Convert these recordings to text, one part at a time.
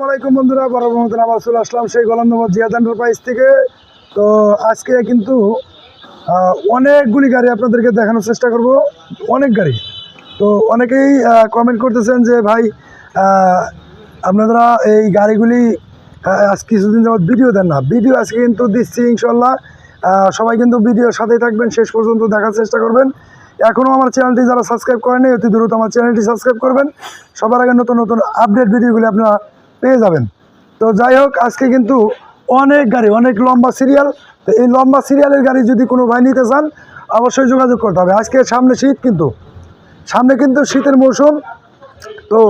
আসসালামু আলাইকুম বন্ধুরা বড় মহতন আবার চলে আসলাম সেই গোলাম মোহাম্মদ জিয়াদ এন্টারপ্রাইজ থেকে। তো আজকে কিন্তু অনেকগুলি গাড়ি আপনাদেরকে দেখানোর চেষ্টা করব, অনেক গাড়ি। তো অনেকেই কমেন্ট করতেছেন যে, ভাই আপনারা এই গাড়িগুলি আজ কিছুদিন যাবত ভিডিও দেন না। ভিডিও আজকে কিন্তু দিচ্ছি ইনশাল্লাহ সবাই কিন্তু ভিডিওর সাথেই থাকবেন, শেষ পর্যন্ত দেখার চেষ্টা করবেন। এখনও আমার চ্যানেলটি যারা সাবস্ক্রাইব করেনি অতি দ্রুত আমার চ্যানেলটি সাবস্ক্রাইব করবেন। সবার আগে নতুন নতুন আপডেট ভিডিওগুলি আপনারা পেয়ে যাবেন। তো যাই হোক, আজকে কিন্তু অনেক গাড়ি, অনেক লম্বা সিরিয়াল তো এই লম্বা সিরিয়ালের গাড়ি যদি কোনো ভাই নিতে চান, অবশ্যই যোগাযোগ করতে হবে। আজকে সামনে শীত কিন্তু। সামনে কিন্তু শীতের মৌসুম। তো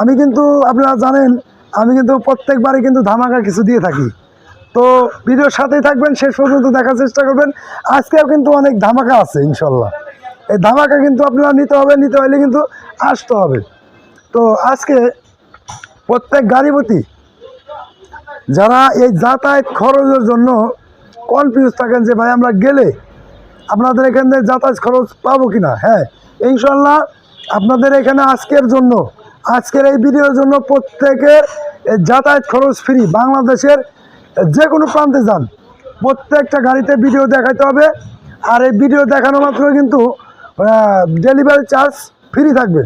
আমি কিন্তু, আপনারা জানেন, আমি কিন্তু প্রত্যেকবারই কিন্তু ধামাকা কিছু দিয়ে থাকি। তো ভিডিওর সাথেই থাকবেন, শেষ পর্যন্ত দেখার চেষ্টা করবেন। আজকেও কিন্তু অনেক ধামাকা আছে ইনশাল্লাহ এই ধামাকা কিন্তু আপনারা নিতে হবে, নিতে হলে কিন্তু আসতে হবে। তো আজকে প্রত্যেক গাড়িপতি যারা এই যাতায়াত খরচের জন্য কনফিউজ থাকেন যে ভাই আমরা গেলে আপনাদের এখান থেকে যাতায়াত খরচ পাবো কি না হ্যাঁ ইনশাল্লাহ আপনাদের এখানে আজকের জন্য, আজকের এই ভিডিওর জন্য প্রত্যেকের যাতায়াত খরচ ফ্রি বাংলাদেশের যে কোনো প্রান্তে যান, প্রত্যেকটা গাড়িতে ভিডিও দেখাতে হবে। আর এই ভিডিও দেখানো মাত্র কিন্তু ডেলিভারি চার্জ ফ্রি থাকবে।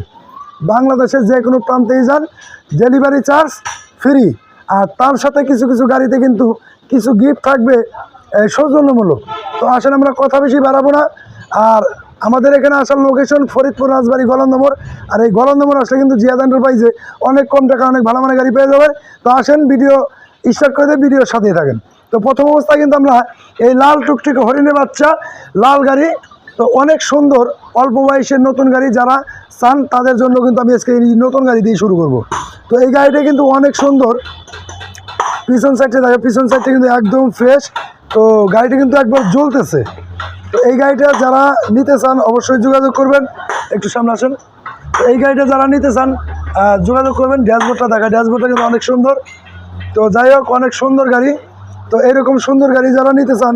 বাংলাদেশের যে কোনো প্রান্তেই যান ডেলিভারি চার্জ ফ্রি আর তার সাথে কিছু কিছু গাড়িতে কিন্তু কিছু গিফট থাকবে সৌজন্যমূলক। তো আসলে আমরা কথা বেশি বাড়াবো না। আর আমাদের এখানে আসার লোকেশন ফরিদপুর রাজবাড়ি গলন্দমোর আর এই গলন্দমোর আসলে কিন্তু জিয়াদ এন্টারপ্রাইজে অনেক কম টাকা, অনেক ভালো মানের গাড়ি পেয়ে যাবেন তো আসেন ভিডিও স্টার্ট করে দিয়ে ভিডিওর সাথেই থাকেন। তো প্রথম অবস্থায় কিন্তু আমরা এই লাল টুকটুকে হরিণের বাচ্চা, লাল গাড়ি তো অনেক সুন্দর, অল্প বয়সের নতুন গাড়ি যারা চান, তাদের জন্য কিন্তু আমি আজকে নতুন গাড়ি দিয়ে শুরু করব। তো এই গাড়িটা কিন্তু অনেক সুন্দর। পিছন সাইডটা দেখো পিছন সাইডটা কিন্তু একদম ফ্রেশ তো গাড়িটা কিন্তু একবার জ্বলতেছে। তো এই গাড়িটা যারা নিতে চান, অবশ্যই যোগাযোগ করবেন। একটু সামনে আসেন। এই গাড়িটা যারা নিতে চান যোগাযোগ করবেন। ড্যাশবোর্ডটা দেখা, ড্যাশবোর্ডটা কিন্তু অনেক সুন্দর। তো যাই হোক, অনেক সুন্দর গাড়ি। তো এইরকম সুন্দর গাড়ি যারা নিতে চান,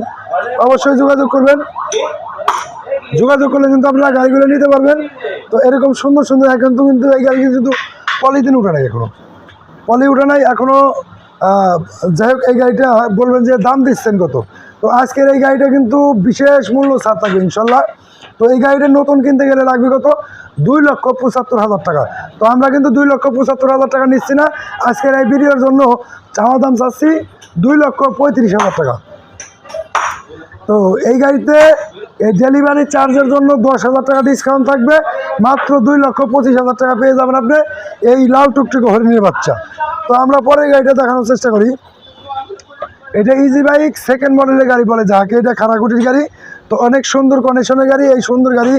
অবশ্যই যোগাযোগ করবেন। যোগাযোগ করলে কিন্তু আপনারা গাড়িগুলো নিতে পারবেন। তো এরকম সুন্দর সুন্দর এখন তো কিন্তু এই গাড়ি কিন্তু পলিথিন উঠে নাই এখনও। পলি উঠে নাই এখনও যাই হোক, এই গাড়িটা বলবেন যে দাম দিচ্ছেন কত। তো আজকের এই গাড়িটা কিন্তু বিশেষ মূল্য ছাড় থাকবে ইনশাল্লাহ। তো এই গাড়িটা নতুন কিনতে গেলে লাগবে কত? দুই লক্ষ পঁচাত্তর হাজার টাকা। তো আমরা কিন্তু দুই লক্ষ পঁচাত্তর হাজার টাকা নিচ্ছি না। আজকের এই ভিডিওর জন্য চাওয়া দাম চাচ্ছি দুই লক্ষ পঁয়ত্রিশ হাজার টাকা। তো এই গাড়িতে, এই ডেলিভারি চার্জের জন্য দশ হাজার টাকা ডিসকাউন্ট থাকবে, মাত্র দুই লক্ষ পঁচিশ হাজার টাকা পেয়ে যাবেন আপনি এই লাল টুকটুকে হরিণের বাচ্চা। তো আমরা পরে গাড়িটা দেখানোর চেষ্টা করি। এটা ইজি বাইক সেকেন্ড মডেলের গাড়ি বলে যাকে, এটা খারাকুটির গাড়ি। তো অনেক সুন্দর কন্ডিশনের গাড়ি, এই সুন্দর গাড়ি।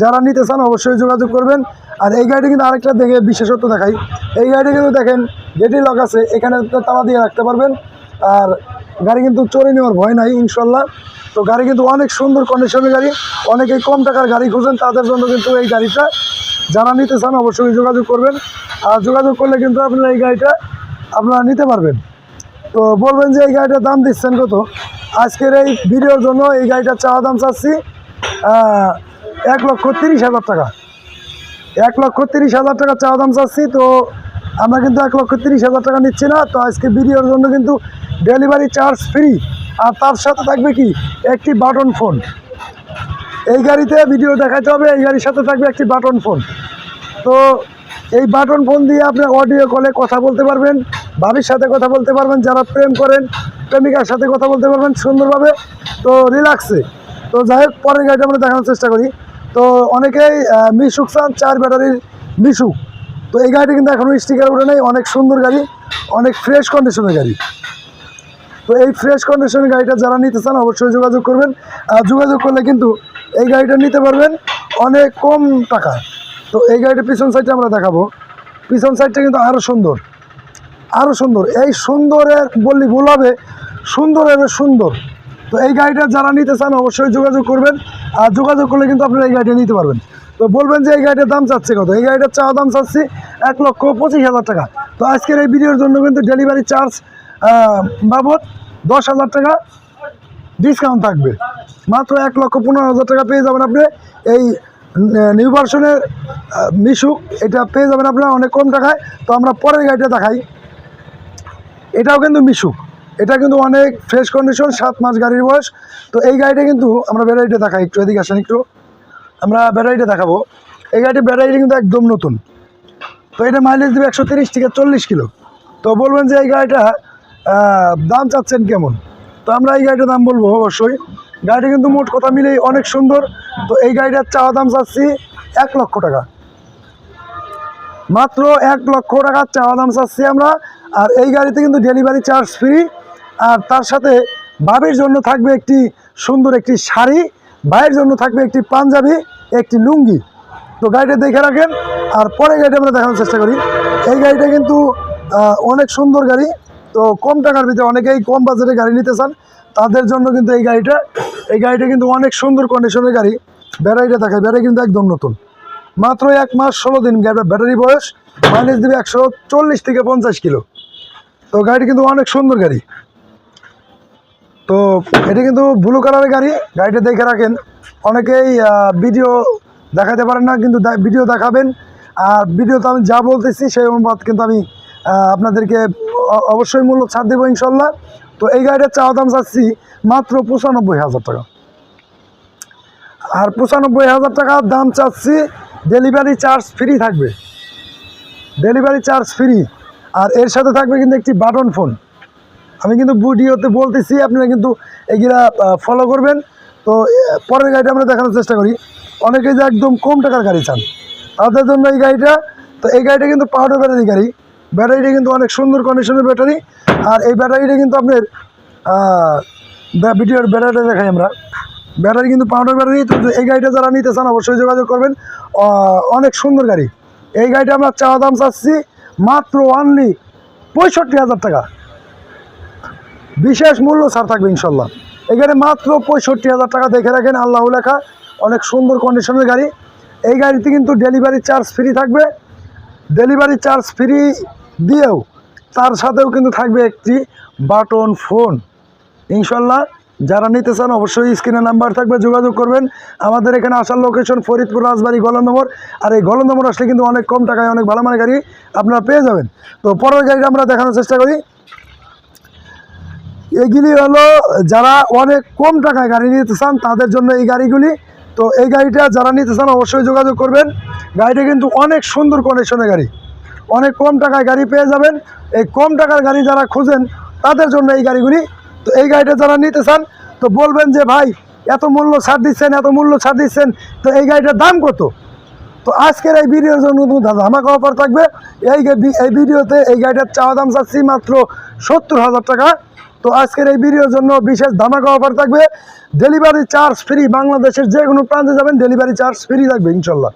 যারা নিতে চান অবশ্যই যোগাযোগ করবেন। আর এই গাড়িটি কিন্তু আরেকটা দেখে বিশেষত্ব দেখাই। এই গাড়িটি কিন্তু দেখেন গেটি লক আছে, এখানে তালা দিয়ে রাখতে পারবেন। আর গাড়ি কিন্তু চড়ে নেওয়ার ভয় নাই, ইনশাল্লাহ। তো গাড়ি কিন্তু অনেক সুন্দর কন্ডিশনের গাড়ি, অনেকেই কম টাকার গাড়ি খুঁজেন, তাদের জন্য কিন্তু এই গাড়িটা। যারা নিতে চান অবশ্যই যোগাযোগ করবেন। আর যোগাযোগ করলে কিন্তু আপনারা এই গাড়িটা আপনারা নিতে পারবেন। তো বলবেন যে এই গাড়িটার দাম দিচ্ছেন কত? আজকের এই ভিডিওর জন্য এই গাড়িটার চাওয়া দাম চাচ্ছি এক লক্ষ তিরিশ হাজার টাকা। এক লক্ষ তিরিশ হাজার টাকা চাওয়া দাম চাচ্ছি, তো আমরা কিন্তু এক লক্ষ তিরিশ হাজার টাকা নিচ্ছি না। তো আজকে ভিডিওর জন্য কিন্তু ডেলিভারি চার্জ ফ্রি। আর তার সাথে থাকবে কি? একটি বাটন ফোন এই গাড়িতে ভিডিও দেখাতে হবে, এই গাড়ির সাথে থাকবে একটি বাটন ফোন তো এই বাটন ফোন দিয়ে আপনি অডিও কলে কথা বলতে পারবেন, ভাবির সাথে কথা বলতে পারবেন, যারা প্রেম করেন, প্রেমিকার সাথে কথা বলতে পারবেন সুন্দরভাবে। তো রিল্যাক্সে তো যাই হোক, পরের গাড়িটা আমরা দেখানোর চেষ্টা করি। তো অনেকেই মিশুক চান, চার ব্যাটারির মিশুক। তো এই গাড়িটা কিন্তু এখনও স্টিকার উঠে নেই, অনেক সুন্দর গাড়ি, অনেক ফ্রেশ কন্ডিশনের গাড়ি। তো এই ফ্রেশ কন্ডিশনের গাড়িটা যারা নিতে চান অবশ্যই যোগাযোগ করবেন। আর যোগাযোগ করলে কিন্তু এই গাড়িটা নিতে পারবেন অনেক কম টাকায়। তো এই গাড়িটা পিছন সাইডটা আমরা দেখাবো। পিছন সাইডটা কিন্তু আরও সুন্দর। আরও সুন্দর। এই সুন্দরের বললি ভুল হবে, সুন্দরের সুন্দর। তো এই গাড়িটা যারা নিতে চান অবশ্যই যোগাযোগ করবেন। আর যোগাযোগ করলে কিন্তু আপনারা এই গাড়িটা নিতে পারবেন। তো বলবেন যে এই গাড়িটার দাম চাচ্ছে কত? এই গাড়িটার চাওয়া দাম চাচ্ছি এক লক্ষ পঁচিশ হাজার টাকা। তো আজকের এই ভিডিওর জন্য কিন্তু ডেলিভারি চার্জ বাবদ দশ হাজার টাকা ডিসকাউন্ট থাকবে। মাত্র এক লক্ষ পনেরো হাজার টাকা পেয়ে যাবেন আপনি। এই নিউ ভার্সনের মিশুক এটা পেয়ে যাবেন আপনারা অনেক কম টাকায়। তো আমরা পরের গাড়িটা দেখাই। এটাও কিন্তু মিশুক এটা কিন্তু অনেক ফ্রেশ কন্ডিশন সাত মাস গাড়ির বয়স। তো এই গাড়িটা কিন্তু আমরা ব্যাটারিটা দেখাই। একটু এদিকে আসেন একটু। আমরা ব্যাটারিটা দেখাবো। এই গাড়িটির ব্যাটারি কিন্তু একদম নতুন। তো এটা মাইলেজ দেবে একশো তিরিশ থেকে চল্লিশ কিলো। তো বলবেন যে এই গাড়িটা দাম চাচ্ছেন কেমন? তো আমরা এই গাড়িটার দাম বলব অবশ্যই। গাড়িটা কিন্তু মোট কথা মিলেই অনেক সুন্দর। তো এই গাড়িটার চাওয়া দাম চাচ্ছি এক লক্ষ টাকা। মাত্র এক লক্ষ টাকা চাওয়া দাম চাচ্ছি আমরা। আর এই গাড়িতে কিন্তু ডেলিভারি চার্জ ফ্রি আর তার সাথে বাবির জন্য থাকবে একটি সুন্দর একটি শাড়ি। ভাইয়ের জন্য থাকবে একটি পাঞ্জাবি, একটি লুঙ্গি। তো গাড়িটা দেখে রাখেন। আর পরে গাড়িটা আমরা দেখানোর চেষ্টা করি। এই গাড়িটা কিন্তু অনেক সুন্দর গাড়ি। তো কম টাকার ভিতরে অনেকেই কম বাজেটে গাড়ি নিতে চান, তাদের জন্য কিন্তু এই গাড়িটা এই গাড়িটা কিন্তু অনেক সুন্দর কন্ডিশনের গাড়ি। ব্যাটারিটা দেখায় ব্যাটারি কিন্তু একদম নতুন। মাত্র এক মাস ষোলো দিন ব্যাটারি বয়স মাইলেজ দেবে একশো চল্লিশ থেকে পঞ্চাশ কিলো। তো গাড়িটি কিন্তু অনেক সুন্দর গাড়ি। তো এটি কিন্তু ব্লু কালারের গাড়ি, গাড়িটা দেখে রাখেন। অনেকেই ভিডিও দেখাতে পারেন না, কিন্তু ভিডিও দেখাবেন। আর ভিডিওতে আমি যা বলতেছি সেই অনুপাত কিন্তু আমি আপনাদেরকে অবশ্যই মূল্য ছাড় দেবো ইনশাল্লাহ। তো এই গাড়িটার চাওয়া দাম চাচ্ছি মাত্র পঁচানব্বই হাজার টাকা। আর পঁচানব্বই হাজার টাকার দাম চাচ্ছি ডেলিভারি চার্জ ফ্রি থাকবে। ডেলিভারি চার্জ ফ্রি আর এর সাথে থাকবে কিন্তু একটি বাটন ফোন আমি কিন্তু ভিডিওতে বলতেছি, আপনারা কিন্তু এগুলা ফলো করবেন। তো পরের গাড়িটা আমরা দেখানোর চেষ্টা করি। অনেকে যে একদম কম টাকার গাড়ি চান, তাদের জন্য এই গাড়িটা, তো এই গাড়িটা কিন্তু পাউডার ব্যাটারি গাড়ি। ব্যাটারিটা কিন্তু অনেক সুন্দর কন্ডিশনের ব্যাটারি। আর এই ব্যাটারিটা কিন্তু আপনার ভিডিওর ব্যাটারিটা দেখাই আমরা। ব্যাটারি কিন্তু পাউডার ব্যাটারি তো এই গাড়িটা যারা নিতে চান অবশ্যই যোগাযোগ করবেন। অনেক সুন্দর গাড়ি। এই গাড়িটা আমরা চাওয়া দাম চাচ্ছি মাত্র অনলি পঁয়ষট্টি হাজার টাকা। বিশেষ মূল্য ছাড় থাকবে ইনশাল্লাহ। এখানে মাত্র পঁয়ষট্টি হাজার টাকা দেখে রাখেন আল্লাহ লেখা। অনেক সুন্দর কন্ডিশনের গাড়ি। এই গাড়িতে কিন্তু ডেলিভারি চার্জ ফ্রি থাকবে। ডেলিভারি চার্জ ফ্রি দিয়েও তার সাথেও কিন্তু থাকবে একটি বাটন ফোন। ইনশাল্লাহ যারা নিতে চান অবশ্যই স্ক্রিনে নাম্বার থাকবে, যোগাযোগ করবেন। আমাদের এখানে আসার লোকেশন ফরিদপুর, রাজবাড়ি গলন্দমর আর এই গলন্দমর আসলে কিন্তু অনেক কম টাকায় অনেক ভালো মানের গাড়ি আপনারা পেয়ে যাবেন। তো পরের গাড়িটা আমরা দেখানোর চেষ্টা করি। এগুলি হলো যারা অনেক কম টাকায় গাড়ি নিতে চান, তাদের জন্য এই গাড়িগুলি তো এই গাড়িটা যারা নিতে চান অবশ্যই যোগাযোগ করবেন। গাড়িটা কিন্তু অনেক সুন্দর কন্ডিশনের গাড়ি। অনেক কম টাকায় গাড়ি পেয়ে যাবেন। এই কম টাকার গাড়ি যারা খুঁজেন, তাদের জন্য এই গাড়িগুলি। তো এই গাড়িটা যারা নিতে চান, তো বলবেন যে, ভাই, এত মূল্য ছাড় দিচ্ছেন, এত মূল্য ছাড় দিচ্ছেন, তো এই গাড়িটার দাম কত? তো আজকের এই ভিডিওর জন্য নতুন ধামাকা অফার থাকবে। এই এই ভিডিওতে এই গাড়িটার চাওয়া দাম চাচ্ছি মাত্র সত্তর হাজার টাকা। তো আজকের এই ভিডিওর জন্য বিশেষ ধামাকা অফার থাকবে। ডেলিভারি চার্জ ফ্রি, বাংলাদেশের যে কোনো প্রান্তে যাবেন, ডেলিভারি চার্জ ফ্রি থাকবে ইনশাল্লাহ।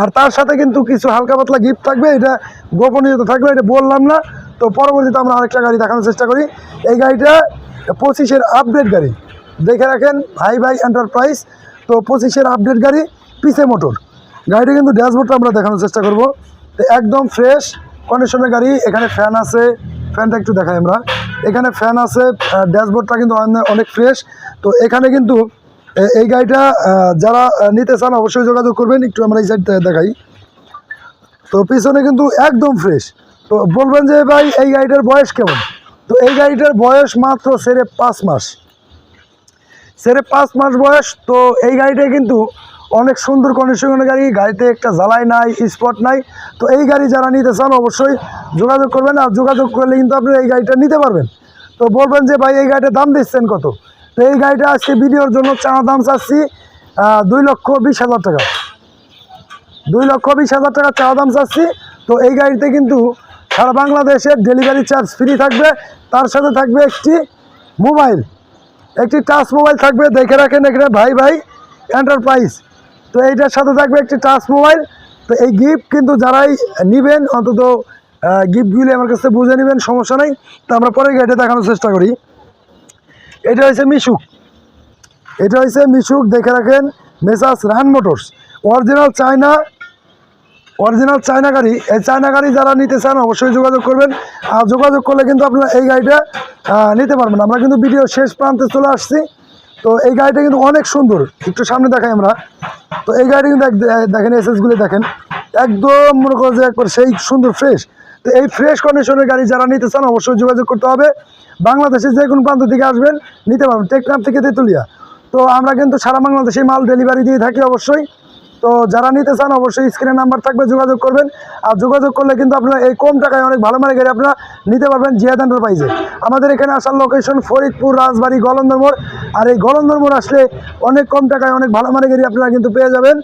আর তার সাথে কিন্তু কিছু হালকা পাতলা গিফট থাকবে, এটা গোপনীয়তা থাকবে, এটা বললাম না। তো পরবর্তীতে আমরা আরেকটা গাড়ি দেখানোর চেষ্টা করি। এই গাড়িটা পঁচিশের আপডেট গাড়ি। দেখে রাখেন ভাই ভাই এন্টারপ্রাইজ তো পঁচিশের আপডেট গাড়ি, পিসে মোটর। গাড়িটা কিন্তু ড্যাশবোর্ডটা আমরা দেখানোর চেষ্টা করব। তো একদম ফ্রেশ কন্ডিশনের গাড়ি, এখানে ফ্যান আছে ফ্যানটা একটু দেখাই আমরা। এখানে ফ্যান আছে ড্যাশবোর্ডটা কিন্তু অনে- অনেক ফ্রেশ। তো এখানে কিন্তু এই গাড়িটা যারা নিতে চান অবশ্যই যোগাযোগ করবেন, একটু আমরা এই সাইড দেখাই। তো পিছনে কিন্তু একদম ফ্রেশ। তো বলবেন যে, ভাই, এই গাড়িটার বয়স কেমন? তো এই গাড়িটার বয়স মাত্র সেরে পাঁচ মাস। সেরে পাঁচ মাস বয়স, তো এই গাড়িটা কিন্তু অনেক সুন্দর কন্ডিশনের গাড়ি, গাড়িতে একটা জ্বালাই নাই স্পট নাই। তো এই গাড়ি যারা নিতে চান অবশ্যই যোগাযোগ করবেন আর যোগাযোগ করলে কিন্তু আপনি এই গাড়িটা নিতে পারবেন। তো বলবেন যে, ভাই, এই গাড়িটার দাম দিচ্ছেন কত? তো এই গাড়িটা আজকে ভিডিওর জন্য চা দাম চাচ্ছি দুই লক্ষ বিশ হাজার টাকা। দুই লক্ষ বিশ হাজার টাকা চাওয়া দাম চাচ্ছি। তো এই গাড়িতে কিন্তু সারা বাংলাদেশের ডেলিভারি চার্জ ফ্রি থাকবে। তার সাথে থাকবে একটি মোবাইল একটি টাচ মোবাইল থাকবে। দেখে রাখেন এখানে, ভাই ভাই এন্টারপ্রাইজ তো এইটার সাথে থাকবে একটি টাচ মোবাইল তো এই গিফট কিন্তু যারাই নেবেন, অন্তত গিফটগুলি আমার কাছে বুঝে নেবেন, সমস্যা নেই। তো আমরা পরে গাড়িটা দেখানোর চেষ্টা করি। এটা হচ্ছে মিশুক এটা হচ্ছে মিশুক দেখে রাখেন messrs run motors original China original China গাড়ি। এই চায়না গাড়ি যারা নিতে চান, অবশ্যই যোগাযোগ করবেন। আর যোগাযোগ করলে কিন্তু আপনারা এই গাড়িটা নিতে পারবেন। আমরা কিন্তু ভিডিও শেষ প্রান্তে চলে আসছি। তো এই গাড়িটা কিন্তু অনেক সুন্দর। একটু সামনে দেখাই আমরা। তো এই গাড়ি কিন্তু দেখেন এসএসগুলি দেখেন। একদম মনে করো যে একবার সেই সুন্দর ফ্রেশ তো এই ফ্রেশ কন্ডিশনের গাড়ি যারা নিতে চান, অবশ্যই যোগাযোগ করতে হবে। বাংলাদেশে যে কোনো প্রান্ত থেকে আসবেন, নিতে পারবেন। টেকনাম থেকে তেঁতুলিয়া। তো আমরা কিন্তু সারা বাংলাদেশে মাল ডেলিভারি দিয়ে থাকি অবশ্যই। তো যারা নিতে চান অবশ্যই স্ক্রিনে নাম্বার থাকবে, যোগাযোগ করবেন। আর যোগাযোগ করলে কিন্তু আপনারা এই কম টাকায় অনেক ভালো মানের গাড়ি আপনারা নিতে পারবেন জিয়াদ এন্টারপ্রাইজে আমাদের এখানে আসার লোকেশন ফরিদপুর, রাজবাড়ি, গলন্দর মোড়। আর এই গলন্দর মোড় আসলে অনেক কম টাকায় অনেক ভালো মানের গাড়ি আপনারা কিন্তু পেয়ে যাবেন।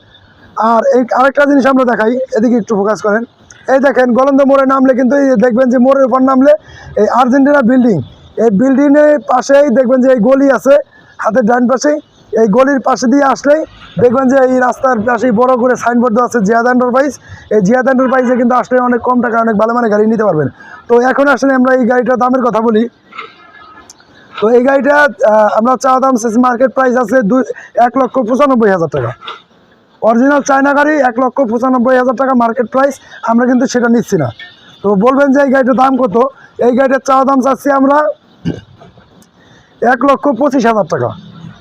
আর এই আরেকটা জিনিস আমরা দেখাই, এদিকে একটু ফোকাস করেন। এই দেখেন গলন্দ মোড়ে নামলে কিন্তু এই দেখবেন যে মোড়ের উপর নামলে এই আর্জেন্টিনা বিল্ডিং এই বিল্ডিংয়ের পাশেই দেখবেন যে এই গলি আছে, হাতের ডান পাশেই। এই গলির পাশে দিয়ে আসলেই দেখবেন যে এই রাস্তার পাশেই বড় করে সাইনবোর্ড আছে জিয়াদ এন্টারপ্রাইজ এই জিয়াদ এন্টারপ্রাইজে কিন্তু আসলে অনেক কম টাকা অনেক ভালো মানে গাড়ি নিতে পারবেন। তো এখন আসলে আমরা এই গাড়িটার দামের কথা বলি। তো এই গাড়িটা আমরা চা দাম মার্কেট প্রাইস আছে দুই, এক লক্ষ পঁচানব্বই হাজার টাকা। অরিজিনাল চায়না গাড়ি এক লক্ষ পঁচানব্বই হাজার টাকা মার্কেট প্রাইস আমরা কিন্তু সেটা নিচ্ছি না। তো বলবেন যে এই গাড়িটার দাম কত? এই গাড়িটার চাওয়া দাম চাচ্ছি আমরা এক লক্ষ পঁচিশ হাজার টাকা।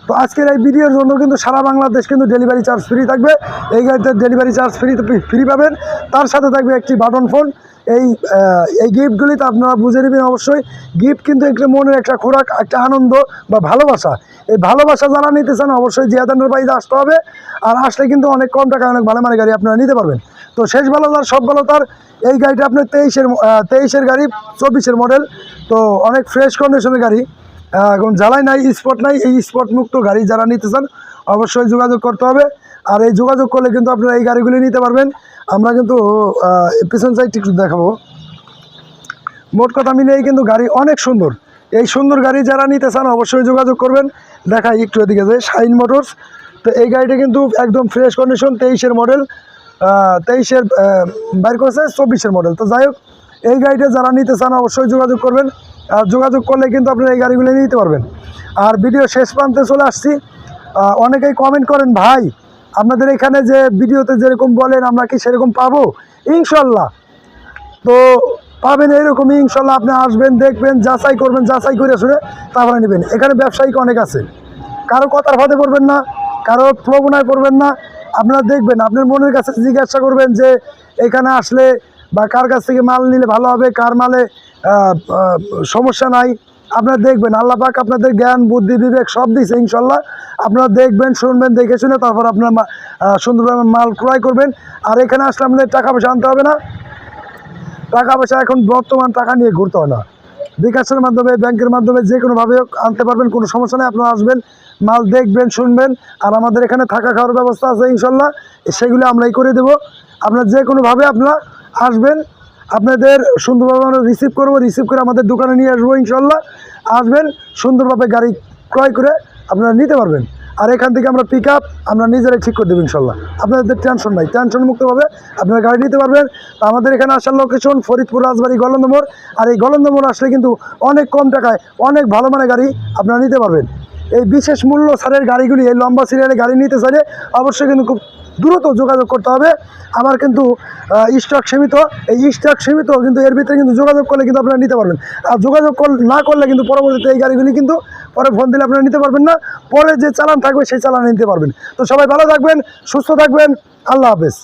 তো আজকের এই ভিডিওর জন্য কিন্তু সারা বাংলাদেশ কিন্তু ডেলিভারি চার্জ ফ্রি থাকবে। এই গাড়িতে ডেলিভারি চার্জ ফ্রি ফ্রি পাবেন। তার সাথে থাকবে একটি বাটন ফোন এই এই গিফটগুলি তো আপনারা বুঝে নেবেন অবশ্যই। গিফট কিন্তু একটা মনের একটা খোরাক, একটা আনন্দ বা ভালোবাসা। এই ভালোবাসা যারা নিতে চান অবশ্যই জিয়াদানের বাড়িতে আসতে হবে। আর আসলে কিন্তু অনেক কম টাকায় অনেক ভালো মানে গাড়ি আপনারা নিতে পারবেন। তো শেষ ভালো তার, সব ভালো তার, এই গাড়িটা আপনার তেইশের তেইশের গাড়ি, চব্বিশের মডেল তো অনেক ফ্রেশ কন্ডিশনের গাড়ি। এখন জ্বালাই নাই স্পট নাই, এই স্পট মুক্ত গাড়ি যারা নিতে চান, অবশ্যই যোগাযোগ করতে হবে। আর এই যোগাযোগ করলে কিন্তু আপনারা এই গাড়িগুলি নিতে পারবেন। আমরা কিন্তু পিছন সাইডটি একটু দেখাবো। মোট কথা মিলিয়েই কিন্তু গাড়ি অনেক সুন্দর। এই সুন্দর গাড়ি যারা নিতে চান, অবশ্যই যোগাযোগ করবেন। দেখাই একটু এদিকে যে শাইন মোটরস তো এই গাড়িটা কিন্তু একদম ফ্রেশ কন্ডিশন তেইশের মডেল তেইশের বাইর করেছে, চব্বিশের মডেল তো যাই হোক এই গাড়িটা যারা নিতে চান অবশ্যই যোগাযোগ করবেন। আর যোগাযোগ করলে কিন্তু আপনারা এই গাড়িগুলো নিতে পারবেন। আর ভিডিও শেষ প্রান্তে চলে আসছি। অনেকেই কমেন্ট করেন, ভাই, আপনাদের এখানে যে ভিডিওতে যেরকম বলেন, আমরা কি সেরকম পাবো? ইনশাল্লাহ। তো পাবেন এইরকমই, ইনশাল্লাহ আপনি আসবেন, দেখবেন, যাচাই করবেন, যাচাই করে শুনে তারপরে নেবেন। এখানে ব্যবসায়িক অনেক আছে। কারও কথার ফাঁদে পড়বেন না, কারও প্রবণায় পড়বেন না। আপনারা দেখবেন, আপনার মনের কাছে জিজ্ঞাসা করবেন যে, এখানে আসলে বা কার কাছ থেকে মাল নিলে ভালো হবে, কার মালে সমস্যা নাই, আপনারা দেখবেন। আল্লাহ পাক আপনাদের জ্ঞান, বুদ্ধি, বিবেক সব দিয়েছে ইনশাল্লাহ। আপনারা দেখবেন, শুনবেন, দেখে শুনে তারপর আপনার সুন্দরভাবে মাল ক্রয় করবেন। আর এখানে আসলে আপনাদের টাকা পয়সা আনতে হবে না। টাকা পয়সা এখন বর্তমান টাকা নিয়ে ঘুরতে হয় না। বিকাশের মাধ্যমে, ব্যাংকের মাধ্যমে যে কোনোভাবে আনতে পারবেন, কোনো সমস্যা নেই। আপনারা আসবেন, মাল দেখবেন, শুনবেন। আর আমাদের এখানে থাকা খাওয়ার ব্যবস্থা আছে, ইনশাল্লাহ। সেগুলো আমরাই করে দেবো। আপনার যে কোনোভাবে আপনারা আসবেন, আপনাদের সুন্দরভাবে আমরা রিসিভ করব রিসিভ করে আমাদের দোকানে নিয়ে আসব ইনশাল্লাহ আসবেন, সুন্দরভাবে গাড়ি ক্রয় করে আপনারা নিতে পারবেন। আর এখান থেকে আমরা পিক আপ আমরা নিজেরাই ঠিক করে দেবো ইনশাল্লাহ আপনাদের টেনশন নাই টেনশন মুক্তভাবে আপনারা গাড়ি নিতে পারবেন। আমাদের এখানে আসার লোকেশন ফরিদপুর, রাজবাড়ি, গলন্দমোড়। আর এই গলন্দমোড় আসলে কিন্তু অনেক কম টাকায় অনেক ভালো মানের গাড়ি আপনারা নিতে পারবেন। এই বিশেষ মূল্য সারের গাড়িগুলি, এই লম্বা সিরিয়ালে গাড়ি নিতে চাইলে অবশ্যই কিন্তু খুব দ্রুত যোগাযোগ করতে হবে। আমার কিন্তু স্টক সীমিত। এই স্টক সীমিত কিন্তু এর ভিতরে কিন্তু যোগাযোগ করলে কিন্তু আপনারা নিতে পারবেন। আর যোগাযোগ না করলে কিন্তু পরবর্তীতে এই গাড়িগুলি কিন্তু পরে ফোন দিলে আপনারা নিতে পারবেন না। পরে যে চালান থাকবে সেই চালান নিতে পারবেন। তো সবাই ভালো থাকবেন, সুস্থ থাকবেন। আল্লাহ হাফেজ।